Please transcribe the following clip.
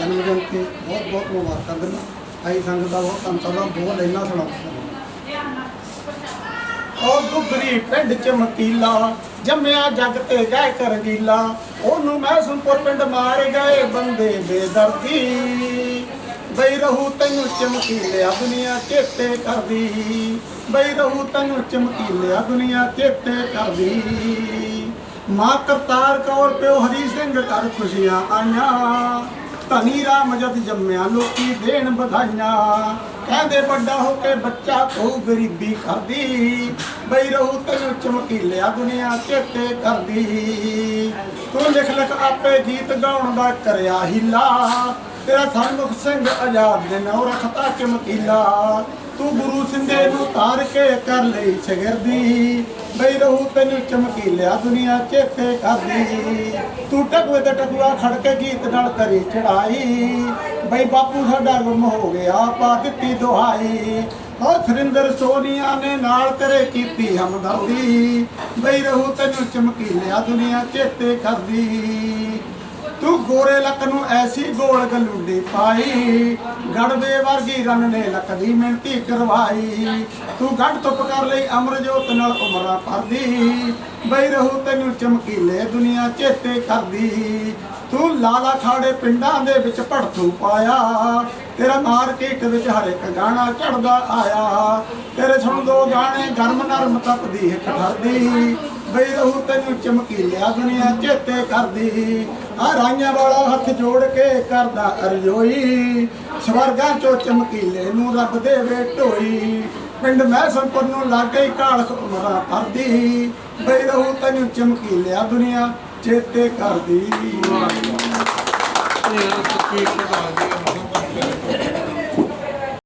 ਜਨਮ ਦਿਨ ਤੇ ਬਹੁਤ ਬਹੁਤ ਮੁਬਾਰਕਾਂ ਦਿੰਦਾ ਆਈ ਸੰਗਤ ਦਾ ਬਹੁਤ ਧੰਨਵਾਦ ਬਹੁਤ ਲੈਣਾ ਸੁਣਾਉਂਦਾ ਉਹ ਗੁੱਗਰੀ ਪਿੰਡ ਚ ਮਕੀਲਾ, ਜੰਮਿਆ ਜੱਗ ਤੇ ਗਏ ਕਰਗੀਲਾ। ਉਹਨੂੰ ਮੈਂ ਸੁਨਪੁਰ ਪਿੰਡ ਮਾਰ ਗਏ ਬੰਦੇ ਬੇਦਰਦੀ। ਬਈ ਰਹੂ ਤੈਨੂੰ ਚਮਕੀਲਿਆ ਦੁਨੀਆ ਚੇਤੇ ਕਰਦੀ। ਬਈ ਰਹੂ ਤੈਨੂੰ ਚਮਕੀਲਿਆ ਦੁਨੀਆ ਚੇਤੇ ਕਰਦੀ। ਮਾਂ ਕਰਤਾਰ ਕੌਰ ਪਿਓ ਹਰੀ ਸਿੰਘ ਘਰ ਖੁਸ਼ੀਆਂ ਆਈਆਂ। ਧਨੀ ਰਾਮ ਜਦ ਜੰਮਿਆ, ਲੋਕੀ ਦੇਣ ਵਧਾਈਆਂ। ਕਹਿੰਦੇ ਵੱਡਾ ਹੋ ਕੇ ਬੱਚਾ ਤੂੰ ਗਰੀਬੀ ਕਰਦੀ। ਬਈ ਰਹੂ ਤੈਨੂੰ ਚਮਕੀਲਿਆ ਦੁਨੀਆ ਚੇਤੇ ਕਰਦੀ। ਤੂੰ ਲਿਖ ਲਿਖ ਆਪੇ ਗੀਤ ਗਾਉਣ ਦਾ ਕਰਿਆ ਹੀਲਾ। ਤੇਰਾ ਸਰਮੁਖ ਸਿੰਘ ਆਜ਼ਾਦ ਨੇ ਨੌ ਰਖਤਾ ਚਮਕੀਲਾ। ਤੂੰ ਗੁਰੂ ਸਿੰਘੇ ਨੂੰ ਤਾਰ ਕੇ ਕਰ ਲਈ ਸ਼ਗਿਰਦੀ। ਬਈ ਰਹੂ ਤੈਨੂੰ ਚਮਕੀਲਿਆ ਦੁਨੀਆ ਚੇਤੇ ਕਰਦੀ। ਤੂੰ ਟਕਵੇ ਤੇ ਟਕਵਾ ਖੜ ਕੇ ਗੀਤ ਨਾਲ ਕਰੀ ਚੜਾਈ। ਬਈ ਬਾਪੂ ਸਾਡਾ ਗੁੰਮ ਹੋ ਗਿਆ, ਪਾ ਦਿੱਤੀ ਦੁਹਾਈ। ਉਹ ਸੁਰਿੰਦਰ ਸੋਨੀਆ ਨੇ ਨਾਲ ਤੇਰੇ ਕੀਤੀ ਹਮਦਰਦੀ। ਬਈ ਰਹੂ ਤੈਨੂੰ ਚਮਕੀਲਿਆ ਦੁਨੀਆ ਚੇਤੇ ਕਰਦੀ। ਤੂੰ ਗੋਰੇ ਲੱਕ ਨੂੰ ਐਸੀ ਗੋਲ ਗਲੂਡੀ ਪਾਈ। ਗੜਵੇ ਵਰਗੀ ਰਨ ਨੇ ਲੱਕ ਦੀ ਮਿਹਨਤੀ ਕਰਵਾਈ। ਤੂੰ ਗੱਡ ਤੁਪ ਕਰ ਲਈ, ਅਮਰਜੋਤ ਨਾਲ ਉਮਰਾਂ ਭਰਦੀ। ਬਈ ਰਹੂ ਤੈਨੂੰ ਚਮਕੀਲੇ ਦੁਨੀਆ ਚੇਤੇ ਕਰਦੀ। ਤੂੰ ਲਾਲਾ ਖਾੜੇ ਪਿੰਡਾਂ ਦੇ ਵਿੱਚ ਭੜਥੂ ਪਾਇਆ। ਤੇਰਾ ਮਾਰਕੀਟ ਵਿੱਚ ਹਰ ਇੱਕ ਗਾਣਾ ਚੜਦਾ ਆਇਆ। ਤੇਰੇ ਸੁਣ ਦੋ ਗਾਣੇ, ਗਰਮ ਨਰਮ ਤਪਦੀ ਹਿੱਕ ਠਰਦੀ ਬਈ ਰਹੂ ਤੈਨੂੰ ਚਮਕੀਲਿਆ ਦੁਨੀਆ ਚੇਤੇ ਕਰਦੀ। ਆ ਰਾਈਆਂ ਵਾਲਾ ਹੱਥ ਜੋੜ ਕੇ ਕਰਦਾ ਅਰਜ਼ੋਈ। ਸਵਰਗਾਂ ਚੋਂ ਚਮਕੀਲੇ ਨੂੰ ਰੱਬ ਦੇਵੇ ਢੋਈ। ਪਿੰਡ ਮੈਂ ਮੈਸਨਪੁਰ ਨੂੰ ਲਾਗੇ ਹੀ ਕਾਲ ਉਮਰਾਂ ਭਰਦੀ। ਬਈ ਰਹੂ ਤੈਨੂੰ ਚਮਕੀਲਿਆ ਦੁਨੀਆ ਚੇਤੇ ਕਰਦੀ। ਇਹ ਕੀ